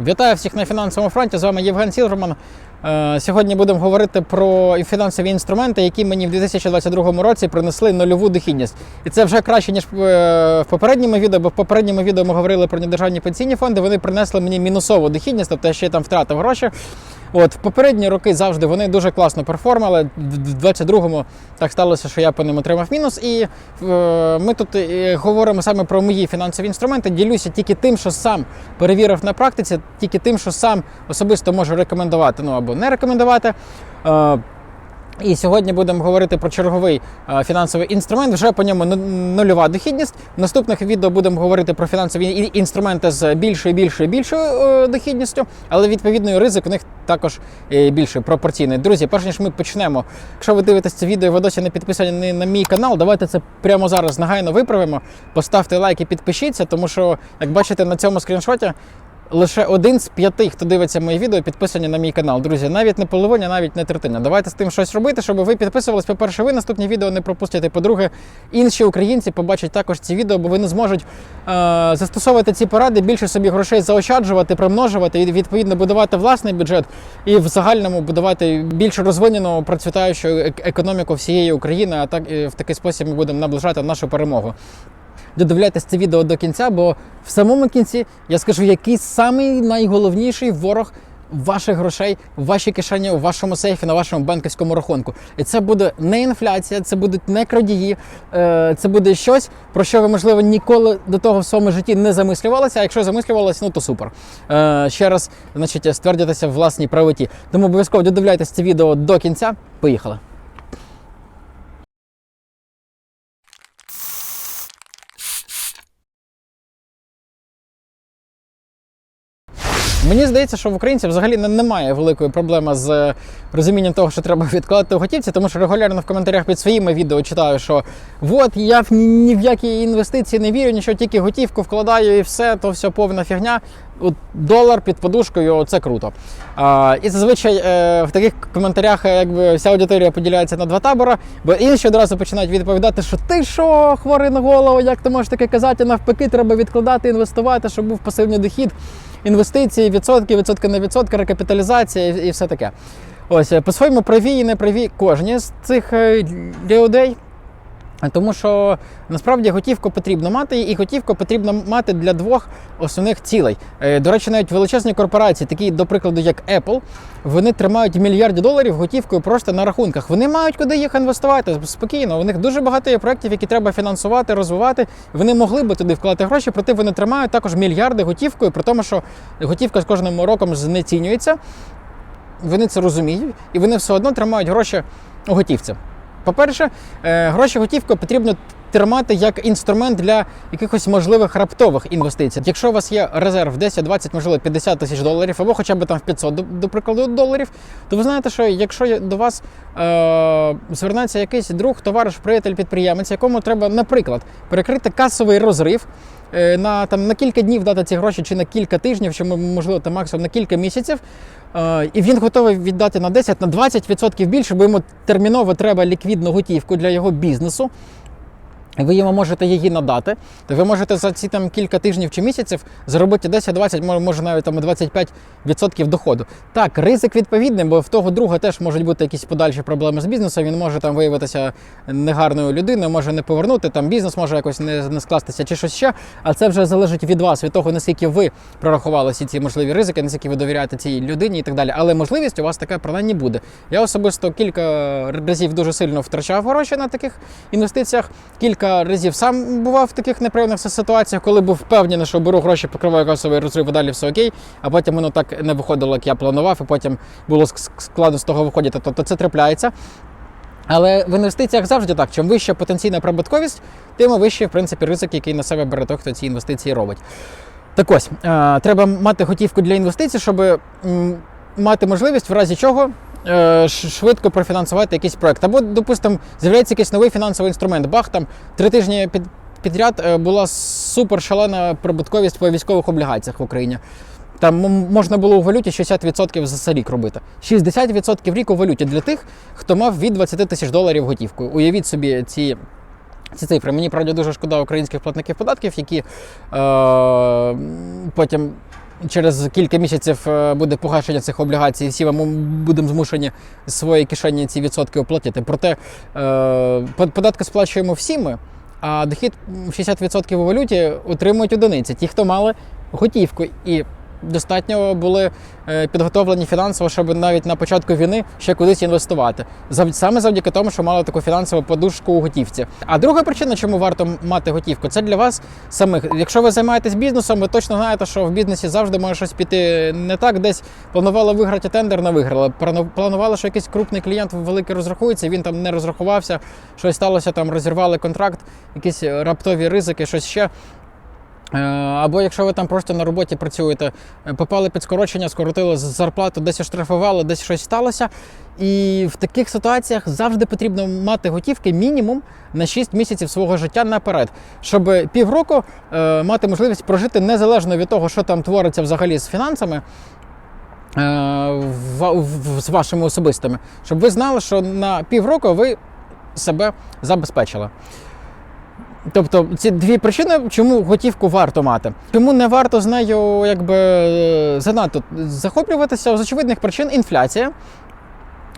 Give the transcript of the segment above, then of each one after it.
Вітаю всіх на фінансовому фронті. З вами Євген Сілверман. Е, Сьогодні будемо говорити про фінансові інструменти, які мені в 2022 році принесли нульову дохідність. І це вже краще, ніж е, в попередньому відео, бо в попередньому відео ми говорили про недержавні пенсійні фонди. Вони принесли мені мінусову дохідність, тобто я ще там втратив гроші. От в попередні роки завжди вони дуже класно перформали. В 22-му так сталося, що я по ним отримав мінус. І е, ми тут е, говоримо саме про мої фінансові інструменти. Ділюся тільки тим, що сам перевірив на практиці, тільки тим, що сам особисто можу рекомендувати, ну або не рекомендувати. Е, і сьогодні будемо говорити про черговий е, фінансовий інструмент. Вже по ньому ну- нульова дохідність. В наступних відео будемо говорити про фінансові інструменти з більшою, більшою, більшою е, дохідністю, але відповідно і ризик у них також е, більший, пропорційний. Друзі, перш ніж ми почнемо. Якщо ви дивитесь це відео, і ви досі не підписані на мій канал, давайте це прямо зараз негайно виправимо. Поставте лайк і підпишіться, тому що, як бачите на цьому скріншоті, Лише один з п'яти, хто дивиться мої відео, підписані на мій канал. Друзі, навіть не половина, навіть не третина. Давайте з тим щось робити, щоб ви підписувались. По-перше, ви наступні відео не пропустите. По-друге, інші українці побачать також ці відео, бо вони зможуть е- застосовувати ці поради, більше собі грошей заощаджувати, примножувати і відповідно будувати власний бюджет і в загальному будувати більш розвинену процвітаючу ек- економіку всієї України. А так і в такий спосіб ми будемо наближати нашу перемогу додивляйтесь це відео до кінця, бо в самому кінці я скажу, який самий найголовніший ворог ваших грошей в вашій кишені, у вашому сейфі, на вашому банківському рахунку. І це буде не інфляція, це будуть не крадії, е, це буде щось, про що ви, можливо, ніколи до того в своєму житті не замислювалися. А якщо замислювалися, ну то супер. Е, Ще раз, значить, ствердитися в власній правоті. Тому обов'язково додивляйтесь це відео до кінця. Поїхали. Мені здається, що в українців взагалі немає великої проблеми з е, розумінням того, що треба відкладати у готівці, тому що регулярно в коментарях під своїми відео читаю, що от я ні в які інвестиції не вірю, нічого тільки готівку вкладаю і все, то все повна фігня. От долар під подушкою це круто. А, і зазвичай е, в таких коментарях е, якби вся аудиторія поділяється на два табори, бо інші одразу починають відповідати, що ти що, хворий на голову, як ти можеш таке казати, навпаки, треба відкладати, інвестувати, щоб був пасивний дохід інвестиції, відсотки, відсотки на відсотки, рекапіталізація і, і все таке. Ось е, по-своєму праві і не праві кожні з цих е, людей. Тому що насправді готівку потрібно мати, і готівку потрібно мати для двох основних цілей. Е, До речі, навіть величезні корпорації, такі, до прикладу, як Apple, вони тримають мільярди доларів готівкою просто на рахунках. Вони мають куди їх інвестувати спокійно. У них дуже багато є проєктів, які треба фінансувати, розвивати. Вони могли би туди вкладати гроші, проте вони тримають також мільярди готівкою, при тому, що готівка з кожним роком знецінюється. Вони це розуміють, і вони все одно тримають гроші у готівці. По-перше, е, гроші готівкою потрібно тримати як інструмент для якихось можливих раптових інвестицій. Якщо у вас є резерв 10, 20, можливо, 50 тисяч доларів, або хоча б там в 500, до, прикладу, доларів, то ви знаєте, що якщо до вас е, звернеться якийсь друг, товариш, приятель, підприємець, якому треба, наприклад, перекрити касовий розрив. е, На там на кілька днів дати ці гроші, чи на кілька тижнів, чи можливо там максимум на кілька місяців, Е, і він готовий віддати на 10, на 20% більше, бо йому терміново треба ліквідну готівку для його бізнесу. Ви йому можете її надати, то ви можете за ці там кілька тижнів чи місяців заробити 10-20, може- навіть там 25% доходу. Так, ризик відповідний, бо в того друга теж можуть бути якісь подальші проблеми з бізнесом. Він може там виявитися негарною людиною, може не повернути, там бізнес може якось не, не скластися чи щось ще. А це вже залежить від вас, від того, наскільки ви прорахували всі ці можливі ризики, наскільки ви довіряєте цій людині і так далі. Але можливість у вас така принаймні буде. Я особисто кілька разів дуже сильно втрачав гроші на таких інвестиціях. Кілька разів сам бував в таких неприємних ситуаціях, коли був впевнений, що беру гроші, покриваю касовий розрив, і далі все окей. А потім воно так не виходило, як я планував, і потім було складно з того виходити. Тобто це трапляється. Але в інвестиціях завжди так. Чим вища потенційна прибутковість, тим вищий, в принципі, ризик, який на себе бере той, хто ці інвестиції робить. Так ось, е, треба мати готівку для інвестицій, щоб мати можливість, в разі чого швидко профінансувати якийсь проект. Або, допустимо, з'являється якийсь новий фінансовий інструмент. Бах, там три тижні під, підряд е, була супер шалена прибутковість по військових облігаціях в Україні. Там можна було у валюті 60% за рік робити. 60% рік у валюті для тих, хто мав від 20 тисяч доларів готівкою. Уявіть собі ці. Ці цифри. Мені правда дуже шкода українських платників податків, які е, потім через кілька місяців е, буде погашення цих облігацій, всі ми будемо змушені з своєї кишені ці відсотки оплатити. Проте е, под- податки сплачуємо всі ми, а дохід м, 60% у валюті отримують одиниці. Ті, хто мали готівку. І достатньо були е, підготовлені фінансово, щоб навіть на початку війни ще кудись інвестувати. Саме завдяки тому, що мали таку фінансову подушку у готівці. А друга причина, чому варто мати готівку, це для вас самих. Якщо ви займаєтесь бізнесом, ви точно знаєте, що в бізнесі завжди може щось піти не так. Десь планували виграти тендер, не виграли. Плану- Планували, що якийсь крупний клієнт великий розрахується, він там не розрахувався, щось сталося, там розірвали контракт, якісь раптові ризики, щось ще. Е, Або якщо ви там просто на роботі працюєте, е, попали під скорочення, скоротили зарплату, десь оштрафували, десь щось сталося. І в таких ситуаціях завжди потрібно мати готівки мінімум на 6 місяців свого життя наперед, щоб півроку е, мати можливість прожити незалежно від того, що там твориться взагалі з фінансами. в- з вашими особистими, щоб ви знали, що на півроку ви себе забезпечили. Тобто ці дві причини, чому готівку варто мати. Чому не варто з нею якби е, занадто захоплюватися з очевидних причин інфляція.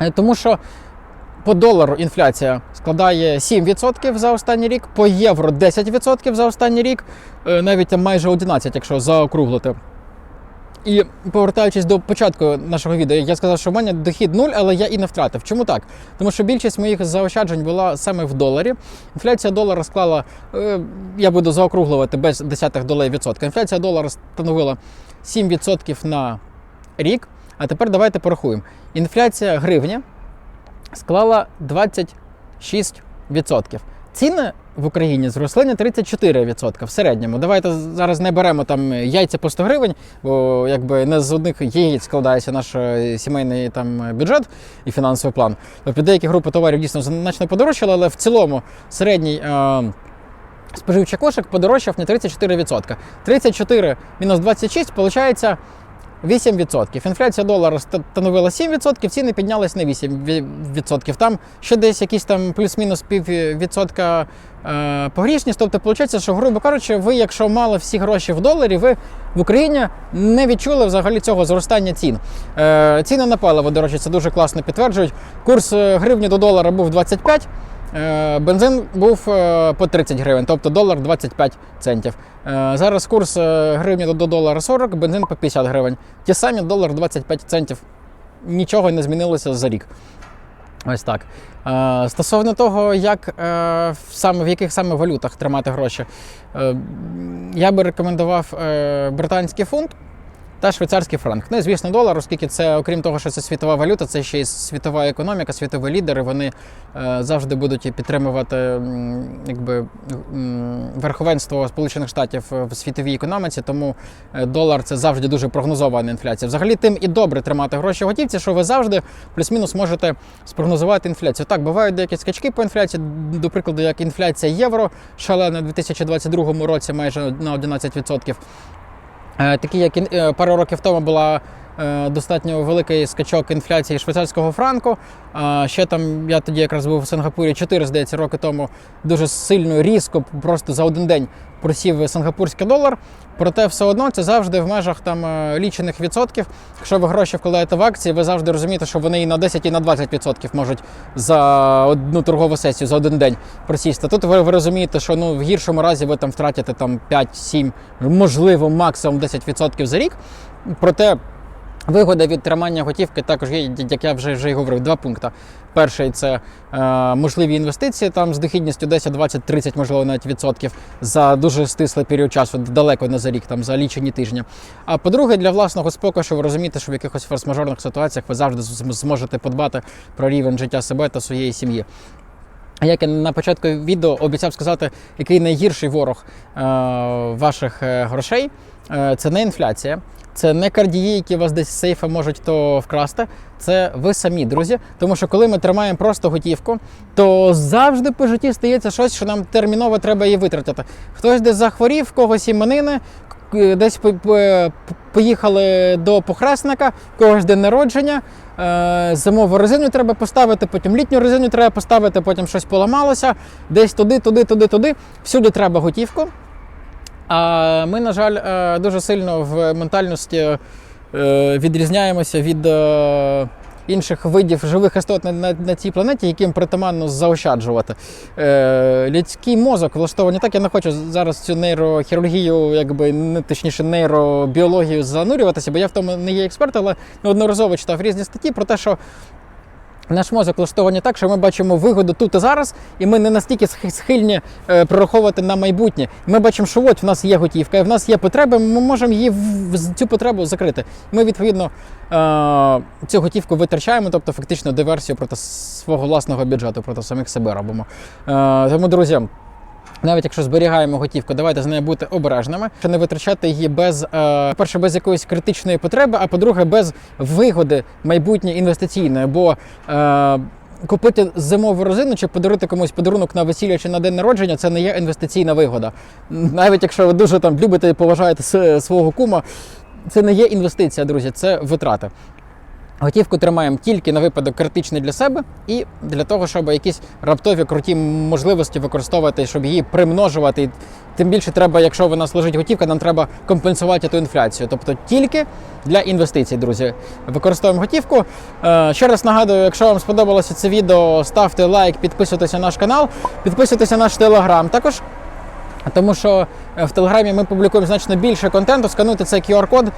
Е, Тому що по долару інфляція складає 7% за останній рік, по євро 10% за останній рік, е, навіть майже 11%, якщо заокруглити. І повертаючись до початку нашого відео, я сказав, що в мене дохід нуль, але я і не втратив. Чому так? Тому що більшість моїх заощаджень була саме в доларі. Інфляція долара склала, е, я буду заокруглювати без десятих долей відсотка. Інфляція долара становила 7% на рік. А тепер давайте порахуємо. Інфляція гривні склала 26%. Ціни в Україні зросли на 34% в середньому. Давайте зараз не беремо там яйця по 100 гривень, бо якби не з одних яєць складається наш е, сімейний там бюджет і фінансовий план. Тобто деякі групи товарів дійсно значно подорожчали, але в цілому середній. Е, Споживчий кошик подорожчав на 34%. 34 мінус 26 виходить 8%. Інфляція долара становила 7%, ціни піднялись на 8%. Там ще десь якісь там плюс-мінус піввідсотка е, погрішність. Тобто, виходить, що, грубо кажучи, ви, якщо мали всі гроші в доларі, ви в Україні не відчули взагалі цього зростання цін. Е, ціни на паливо, до речі, це дуже класно підтверджують. Курс е, гривні до долара був 25. Е, Бензин був е, по 30 гривень, тобто долар 25 центів. Е, Зараз курс гривні до- до долара 40, бензин по 50 гривень. Ті самі долар 25 центів. Нічого не змінилося за рік. Ось так. Стосовно того, як саме в яких саме валютах тримати гроші, я би рекомендував британський фунт та швейцарський франк. Ну і звісно, долар, оскільки це, окрім того, що це світова валюта, це ще й світова економіка, світові лідери. Вони е, завжди будуть підтримувати якби, верховенство Сполучених Штатів в світовій економіці, тому е, долар це завжди дуже прогнозована інфляція. Взагалі, тим і добре тримати гроші в готівці, що ви завжди плюс-мінус можете спрогнозувати інфляцію. Так, бувають деякі скачки по інфляції, до прикладу, як інфляція євро шалена у 2022 році майже на 11%. Е, Такі, як е, пару років тому була достатньо великий скачок інфляції швейцарського франку. А Ще там я тоді якраз був в Сингапурі 4, здається, роки тому дуже сильно різко, просто за один день просів сингапурський долар. Проте все одно це завжди в межах там е, лічених відсотків. Якщо ви гроші вкладаєте в акції, ви завжди розумієте, що вони і на 10, і на 20 відсотків можуть за одну торгову сесію за один день просісти. Тут ви, ви розумієте, що ну в гіршому разі ви там втратите там 5-7, можливо, максимум 10% за рік. Проте Вигода від тримання готівки також є, як я вже вже говорив, два пункти. Перший це е, можливі інвестиції там з дохідністю 10, 20, 30, можливо, навіть відсотків за дуже стислий період часу, далеко не за рік, там за лічені тижні. А по-друге, для власного спокою, що ви розумієте, що в якихось форс-мажорних ситуаціях ви завжди зможете подбати про рівень життя себе та своєї сім'ї. Як я на початку відео обіцяв сказати, який найгірший ворог е, ваших е, грошей, е, це не інфляція, це не кардії, які вас десь з сейфа можуть то вкрасти. Це ви самі, друзі. Тому що коли ми тримаємо просто готівку, то завжди по житті стається щось, що нам терміново треба її витратити. Хтось десь захворів, в когось іменини, десь по- по- поїхали до похресника, когось день народження. е, Зимову резину треба поставити, потім літню резину треба поставити, потім щось поламалося, десь туди, туди, туди, туди. Всюди треба готівку. А ми, на жаль, е, дуже сильно в ментальності е, відрізняємося від е, інших видів живих істот на, на, на цій планеті, яким притаманно заощаджувати. Е, Людський мозок влаштований так. Я не хочу зараз цю нейрохірургію, якби не точніше нейробіологію занурюватися, бо я в тому не є експерт, але неодноразово читав різні статті про те, що наш мозок влаштований так, що ми бачимо вигоду тут і зараз, і ми не настільки схи- схильні е, прораховувати на майбутнє. Ми бачимо, що от в нас є готівка, і в нас є потреба, ми можемо її в- цю потребу закрити. Ми відповідно е, цю готівку витрачаємо, тобто фактично диверсію проти свого власного бюджету, проти самих себе робимо. Е, тому, друзі. Навіть якщо зберігаємо готівку, давайте з нею бути обережними, що не витрачати її без е, перше, без якоїсь критичної потреби, а по-друге, без вигоди майбутньої інвестиційної. Бо е, купити зимову резину чи подарувати комусь подарунок на весілля чи на день народження це не є інвестиційна вигода. Навіть якщо ви дуже там любите і поважаєте свого кума, це не є інвестиція, друзі, це витрати. Готівку тримаємо тільки на випадок критичний для себе і для того, щоб якісь раптові круті можливості використовувати, щоб її примножувати. Тим більше треба, якщо в нас лежить готівка, нам треба компенсувати ту інфляцію. Тобто тільки для інвестицій, друзі. Використовуємо готівку. Е, Ще раз нагадую, якщо вам сподобалося це відео, ставте лайк, підписуйтесь на наш канал, підписуйтесь на наш телеграм. Також тому що е, в Телеграмі ми публікуємо значно більше контенту. Скануйте цей QR-код.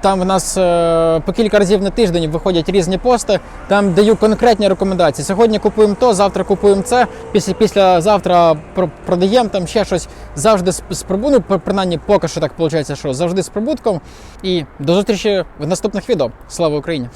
Там в нас е, по кілька разів на тиждень виходять різні пости. Там даю конкретні рекомендації. Сьогодні купуємо то, завтра купуємо це. Після післязавтра про- продаємо там ще щось завжди з, з прибутком. Принаймні, поки що так виходить, що завжди з прибутком. І до зустрічі в наступних відео. Слава Україні!